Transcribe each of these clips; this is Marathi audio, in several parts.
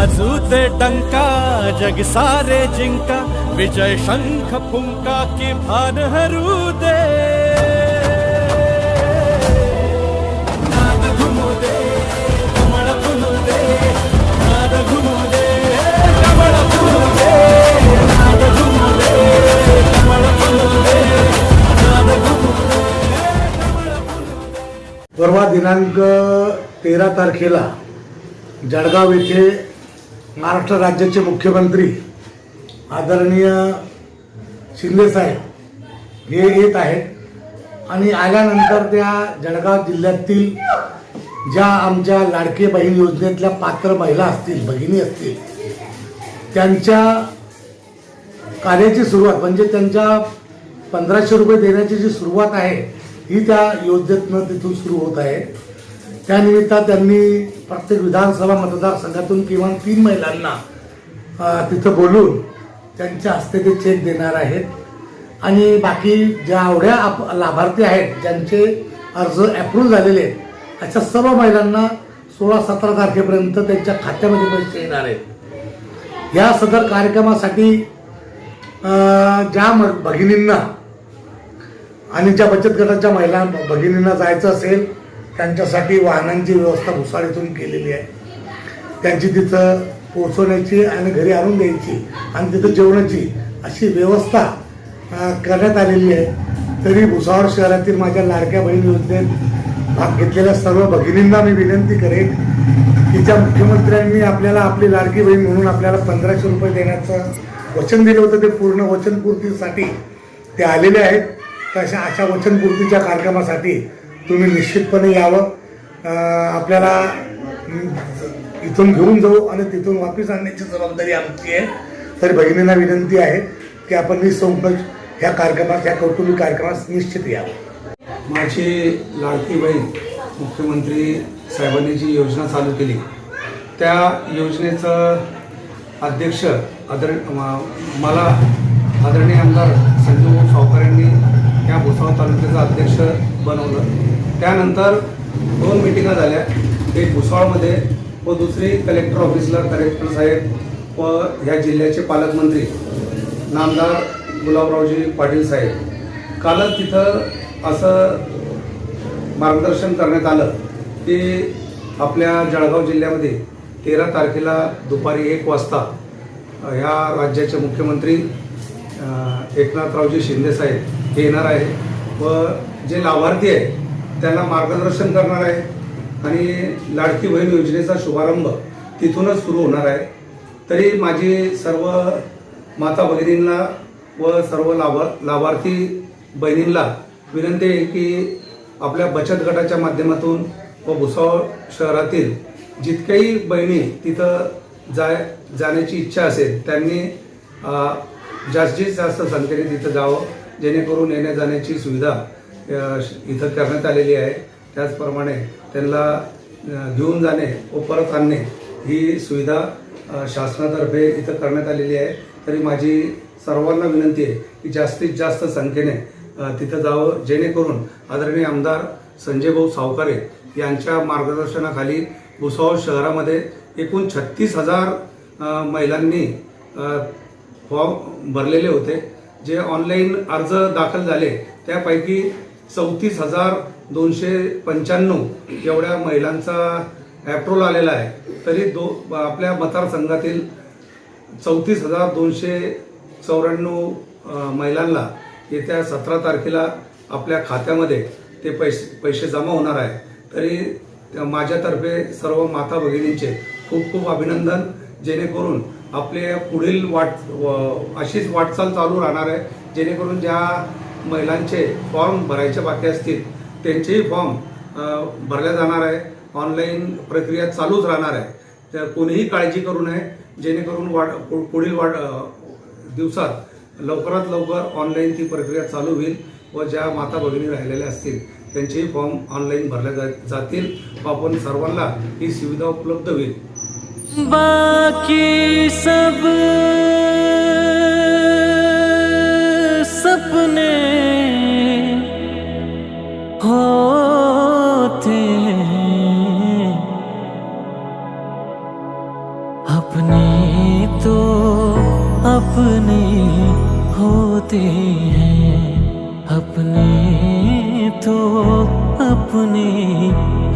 बाजूचे टंका जग सारे जिंका विजय शंख फुंका की भान हरू दे। परवा दिनांक तेरा तारखेला जळगाव येथे महाराष्ट्र राज्याचे मुख्यमंत्री आदरणीय शिंदेसाहेब हे येत आहेत. आणि आल्यानंतर त्या जळगाव जिल्ह्यातील ज्या आमच्या लाडके बहीण योजनेतल्या पात्र महिला असतील भगिनी असतील त्यांच्या कार्याची सुरुवात म्हणजे त्यांच्या पंधराशे रुपये देण्याची जी सुरुवात आहे ही त्या योजनेतनं तिथून सुरू होत आहे. त्यानिमित्त त्यांनी प्रत्येक विधानसभा मतदारसंघातून किमान तीन महिलांना तिथं बोलून त्यांच्या हस्ते ते चेक देणार आहेत. आणि बाकी ज्या आप लाभार्थी आहेत ज्यांचे अर्ज अप्रूव्ह झालेले आहेत अशा सर्व महिलांना सोळा सतरा तारखेपर्यंत त्यांच्या खात्यामध्ये पैसे येणार आहेत. या सदर कार्यक्रमासाठी ज्या म- भगिनींना आणि ज्या बचत गटाच्या महिला भगिनींना जायचं असेल त्यांच्यासाठी वाहनांची व्यवस्था भुसाळीतून केलेली आहे. त्यांची तिथं पोचवण्याची आणि घरी आणून द्यायची आणि तिथं जेवणाची अशी व्यवस्था करण्यात आलेली आहे. तरी भुसावळ शहरातील माझ्या लाडक्या बहीण योजनेत भाग घेतलेल्या सर्व भगिनींना मी विनंती करेन की ज्या मुख्यमंत्र्यांनी आपल्याला आपली लाडकी बहीण म्हणून आपल्याला पंधराशे रुपये देण्याचं वचन दिलं होतं ते पूर्ण वचनपूर्तीसाठी ते आलेले आहेत. तशा अशा वचनपूर्तीच्या कार्यक्रमासाठी तुम्ही निश्चितपणे यावं. आपल्याला इथून घेऊन जाऊ आणि तिथून वापस आणण्याची जबाबदारी आमची आहे. तर बहिणींना विनंती आहे की आपण निसंकोच ह्या कार्यक्रमात ह्या कौटुंबिक कार्यक्रमात निश्चित यावं. माझी लाडकी बहीण मुख्यमंत्री साहेबांनी जी योजना चालू केली त्या योजनेचं अध्यक्ष आदर मला आदरणीय आमदार संजू सावकार यांनी या भुसावळ तालुक्याचं अध्यक्ष बनवलं. त्यानंतर दोन मिटिंगा झाल्या. एक भुसावळमध्ये व दुसरी कलेक्टर ऑफिसला कलेक्टर साहेब व ह्या जिल्ह्याचे पालकमंत्री नामदार गुलाबरावजी पाटील साहेब. कालच तिथं असं मार्गदर्शन करण्यात आलं की आपल्या जळगाव जिल्ह्यामध्ये तेरा तारखेला दुपारी एक वाजता ह्या राज्याचे मुख्यमंत्री एकनाथरावजी शिंदेसाहेब हे येणार आहे व जे लाभार्थी आहेत त्यांना मार्गदर्शन करणार आहे आणि लाडकी बहीण योजनेचा शुभारंभ तिथूनच सुरू होणार आहे. तरी माझी सर्व माता भगिनींना व सर्व लाभा लाभार्थी बहिणींना विनंती आहे की आपल्या बचत गटाच्या माध्यमातून व भुसावळ शहरातील जितक्याही बहिणी तिथं जाय जाण्याची इच्छा असेल त्यांनी जास्तीत जास्त संख्येने तिथं जावं जेणेकरून येण्या जाण्याची सुविधा इथं करण्यात आलेली आहे. त्याचप्रमाणे त्यांना घेऊन जाणे व परत आणणे ही सुविधा शासनातर्फे इथं करण्यात आलेली आहे. तरी माझी सर्वांना विनंती आहे की जास्तीत जास्त संख्येने तिथं जावं. जेणेकरून आदरणीय आमदार संजय भाऊ सावकारे यांच्या मार्गदर्शनाखाली भुसावळ शहरामध्ये एकूण छत्तीस हजार महिलांनी फॉर्म भरलेले होते. जे ऑनलाईन अर्ज दाखल झाले त्यापैकी चौतीस हजार दोनशे पंच्याण्णव एवढ्या महिलांचा ॲप्रोल आलेला आहे. तरी दो आपल्या मतदारसंघातील चौतीस हजार दोनशे चौऱ्याण्णव महिलांना येत्या सतरा तारखेला आपल्या खात्यामध्ये ते पैसे पैसे जमा होणार आहे. तरी माझ्यातर्फे सर्व माता भगिनींचे खूप खूप अभिनंदन. जेणेकरून आपले पुढील वाट व- अशीच वाटचाल चालू राहणार आहे. जेणेकरून ज्या महिलांचे फॉर्म भरायचे बाकी असतील त्यांचेही फॉर्म भरल्या जाणार आहे. ऑनलाईन प्रक्रिया चालूच राहणार आहे. तर कोणीही काळजी करू नये जेणेकरून वाढ पुढील वाढ दिवसात लवकरात लवकर ऑनलाईन ती प्रक्रिया चालू होईल व ज्या माता भगिनी राहिलेल्या असतील त्यांचेही फॉर्म ऑनलाईन भरले जा जातील व आपण सर्वांना ही सुविधा उपलब्ध होईल. बाकी सब होते हैं अपने तो अपने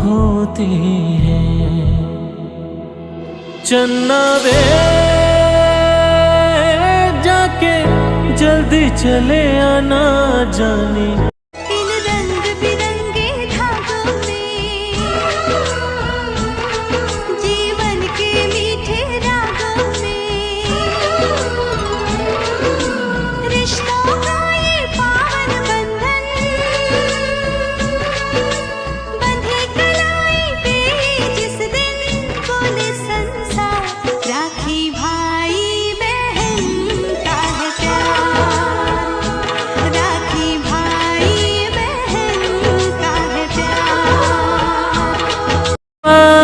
होते हैं। चन्ना वे जाके जल्दी चले आना जाने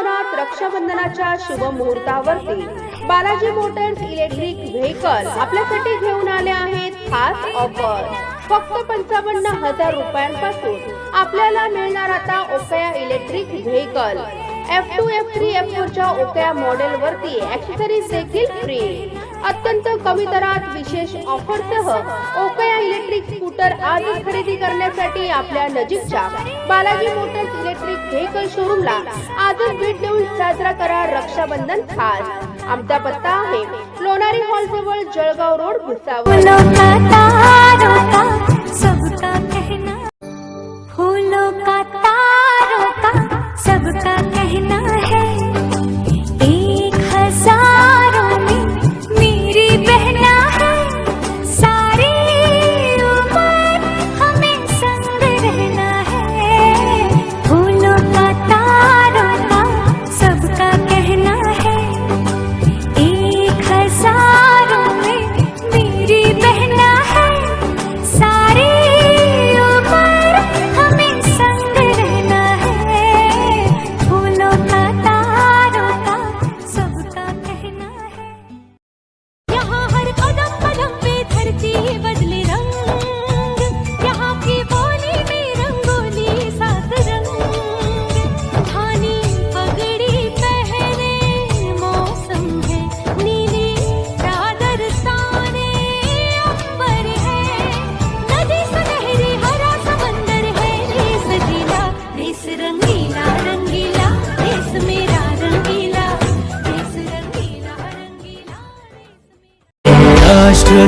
शहरात रक्षाबंधनाच्या शुभ मुहूर्तावरती बालाजी मोटर्स इलेक्ट्रिक व्हेकल आपल्यासाठी घेऊन आले आहेत खास ऑफर. फक्त पंचावन्न हजार रुपयांपासून आपल्याला मिळणार आता Okaya electric vehicle. F two F three F फोरच्या Okaya model वरती ऍक्सेसरीज देखील फ्री अत्यंत कमी दरात विशेष ऑफरसह ओकया इलेक्ट्रिक स्कूटर आज खरेदी करण्यासाठी आपल्या नजीकच्या बालाजी मोटर्स इलेक्ट्रिक व्हेकल शोरूमला आजच भेट देऊन साजरा करा रक्षाबंधन खास. आमचा पत्ता आहे लोणारी हॉल जवळ जळगाव रोड भुसावळ. का फूलों का तारों का सबका कहना है।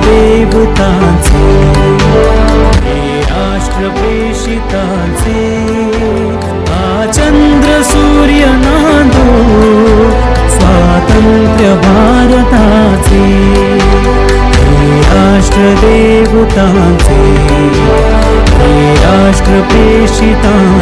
देवतांचे हे राष्ट्रप्रेषितांचे हा चंद्र सूर्य नांदो स्वातंत्र्य भारताचे हे राष्ट्रदेवतांचे हे राष्ट्रप्रेषितांचे.